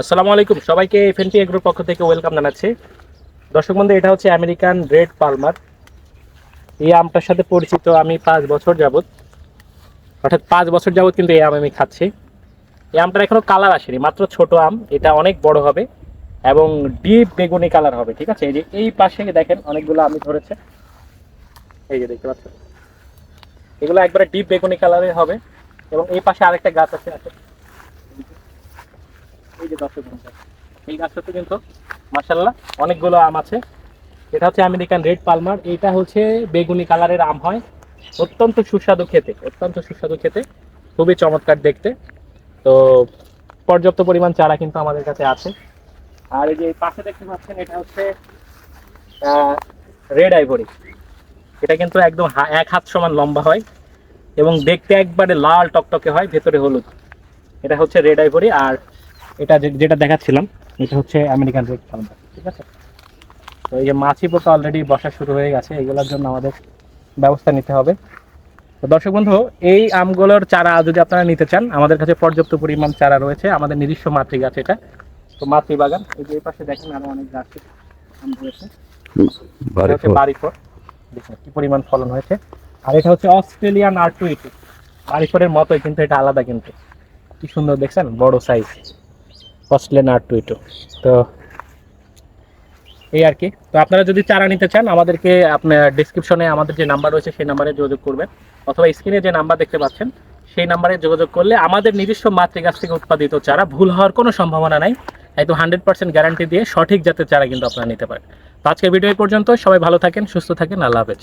আসসালামু আলাইকুম। সবাইকে এফএনটি এগ্রোর পক্ষ থেকে ওয়েলকাম জানাচ্ছি। দর্শক বন্ধু এটা হচ্ছে আমেরিকান রেড পালমার। এই আমটার সাথে পরিচিত আমি পাঁচ বছর যাবত অর্থাৎ পাঁচ বছর যাবত কিন্তু এই আম আমি খাচ্ছি। এই আমটার এখনও কালার আসেনি, মাত্র ছোট আম। এটা অনেক বড় হবে এবং ডিপ বেগুনি কালার হবে, ঠিক আছে? এই যে এই পাশে দেখেন, অনেকগুলো আমি ধরেছে। এই যে দেখতে পাচ্ছেন। এগুলো একবারে ডিপ বেগুনি কালারের হবে এবং এই পাশে আরেকটা গাছ আছে আছে। এই গাছটাতে কিন্তু মার্শাল্লাহ অনেকগুলো আম আছে। এটা হচ্ছে আমেরিকান রেড পালমার। এইটা হচ্ছে বেগুনি কালারের আম হয়। অত্যন্ত সুস্বাদু খেতে, অত্যন্ত সুস্বাদু খেতে। খুবই চমৎকার দেখতে। তো, পর্যাপ্ত পরিমাণ চারা কিন্তু আমাদের কাছে আছে। আর এই যে পাশে দেখতে পাচ্ছেন, এটা হচ্ছে রেড আইভরি। এটা কিন্তু একদম এক হাত সমান লম্বা হয় এবং দেখতে একবারে লাল টকটকে হয়, ভেতরে হলুদ। এটা হচ্ছে রেড আইভরি আর এটা যে- যেটা দেখাচ্ছিলাম এটা হচ্ছে আমেরিকান রেড পালমার ঠিক আছে? তো এই যে মাছি পোকা অলরেডি বসা শুরু হয়ে গেছে এগুলোর জন্য আমাদের ব্যবস্থা নিতে হবে। তো দর্শক বন্ধু এই আমগুলোর চারা যদি আপনারা নিতে চান আমাদের কাছে পর্যাপ্ত পরিমাণ চারা রয়েছে আমাদের নিজস্ব মাতৃ গাছ এটা। তো মাতৃ বাগান এই যে এই পাশে দেখেন আরও অনেক গাছ আম রয়েছে। বাড়িফোর দেখুন কি পরিমাণ ফলন হয়েছে। আর এটা হচ্ছে অস্ট্রেলিয়ান আর টু বাড়িফোরের মতোই কিন্তু এটা আলাদা কিন্তু। কি সুন্দর দেখছেন? বড় সাইজ অস্ট্রেলিয়ান আর টু ইটু তো এই আর কি। তো আপনারা যদি চারা নিতে চান, আমাদেরকে আপনার ডিসক্রিপশনে আমাদের যে নাম্বার রয়েছে, সেই নাম্বারে যোগাযোগ করবেন। অথবা স্ক্রিনে যে নাম্বার দেখতে পাচ্ছেন, সেই নাম্বারে যোগাযোগ করলে আমাদের নিজস্ব মাতৃগাছ থেকে উৎপাদিত চারা ভুল হওয়ার কোনো সম্ভাবনা নাই। একদম হান্ড্রেড পার্সেন্ট গ্যারান্টি দিয়ে সঠিক জাতের চারা কিন্তু আপনারা নিতে পারেন। তো আজকের ভিডিও পর্যন্ত সবাই ভালো থাকেন, সুস্থ থাকেন। আল্লাহ হাফেজ।